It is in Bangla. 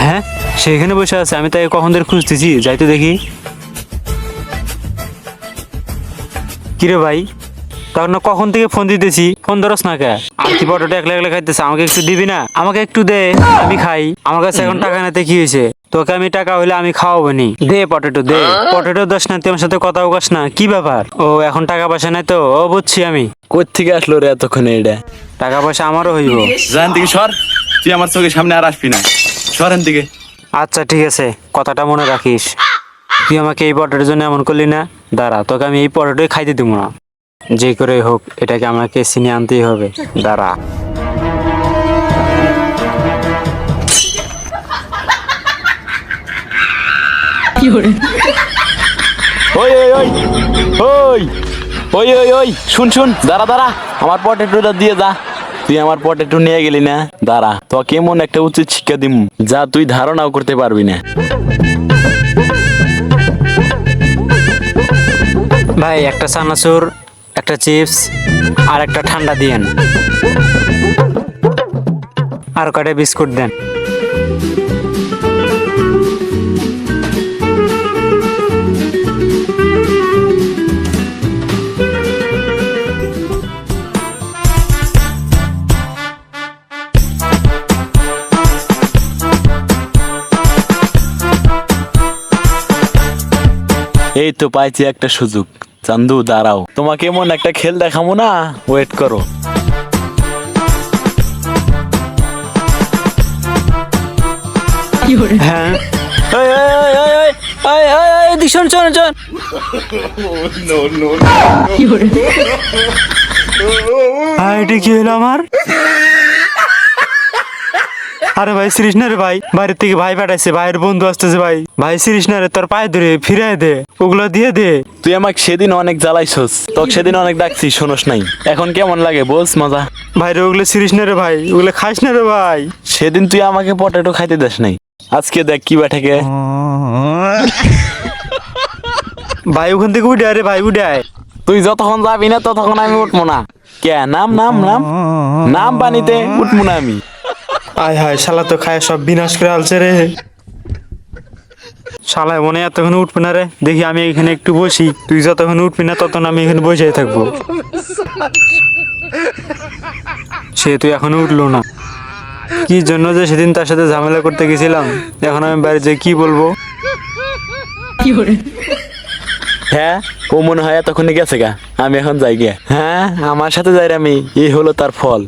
হ্যাঁ সে এখানে বসে আছে, আমি তাকে কখন ধরে খুঁজতেছি? যাই তো দেখি। কিরে ভাই তখন না কখন থেকে ফোন দিতেছি? ফোন ধরস না কে? আর কি পটোটা একলা একলা খাইতেছে? আমাকে একটু দিবি না? আমাকে একটু দে, আমি খাই। আমার কাছে এখন টাকা নাতে কি হয়েছে? তোকে আমি টাকা হইলে আমি খাওয়াবো নি। দে পটেটো দে। পটেটো দোষ না, তুই আমার সাথে কথা বকাস না। কি ব্যাপার? ও এখন টাকা পয়সা নাই তো? ও বুঝছি আমি। কোথ থেকে আসলো রে এতক্ষণে এটা? টাকা পয়সা আমারও হইব। জান থেকে সর তুই আমার চোখের সামনে আর আসবি না। সরেন দিকে আচ্ছা ঠিক আছে কথাটা মনে রাখিস। তুই আমাকে এই পটেটোর জন্য এমন করলি না? দাঁড়া তোকে আমি এই পটেটোই খাইতে দিব না। যে করে হোক এটাকে আমাকে চিনে আনতেই হবে। দাঁড়া। ওই ওই ওই ওই! ওই ওই ওই, শুন শুন, দাঁড়া দাঁড়া, আমার পটেটোটা দিয়ে যা। তুই আমার পটেটো নিয়ে গেলি না? দাঁড়া তো কেমন একটা উচিত শিক্ষা দিম, যা তুই ধারণাও করতে পারবি না। ভাই, একটা চানাচুর, একটা চিপস, আর একটা ঠান্ডা দিয়েন। আর কয়টা বিস্কুট দেন? এই তো পাইছি একটা সুযোগ। চান্দু দাঁড়াও। তোমাকে এমন একটা খেল দেখাবো না? ওয়েট করো। হ্যাঁ। আমার? আরে ভাই শ্রীষ না রে ভাই বাড়ির থেকে ভাই পাঠাইছে ভাইয়ের বন্ধু আসতেছে ভাই। ভাই শ্রীষ না রে তোর পায়ে ধরে ফিরাই দে ওগুলো দিয়ে দে। তুই আমাকে সেদিন অনেক জ্বালাইছস তোকে সেদিন অনেক ডাকছি শোনস নাই। এখন কেমন লাগে বলস মজা। ভাই রে ওগুলো শ্রীষ না রে ভাই ওগুলো খাইস না রে ভাই। সেদিন তুই আমাকে পটেটো খাইতে দেস নাই। আজকে দেখ কি বাঠাকে ভাই ওখান থেকে উঠে আরে ভাই উঠে আয়। তুই যতক্ষণ যাবি না ততক্ষণ আমি উঠবো না। কে? নাম নাম নাম। নাম পানিতে উঠবো না আমি। আয় হায় শালা তো খায় সব বিনাশ করে আলছে রে। শালায় মনে হয় এতক্ষণ উঠবে না রে। দেখি আমি এখানে একটু বসি। তুই যতক্ষণ উঠবি না ততক্ষণ আমি এখানে বসেই থাকব। সে তুই এখনও উঠল না। কি জন্য যে সেদিন তার সাথে ঝামেলা করতে গেছিলাম? এখন আমি বাইরে যে কি বলব? হ্যাঁ ও মনে হয় এতক্ষণে গেছে গা। আমি এখন যাই গে হ্যাঁ আমার সাথে যাই রে আমি। এই হলো তার ফল।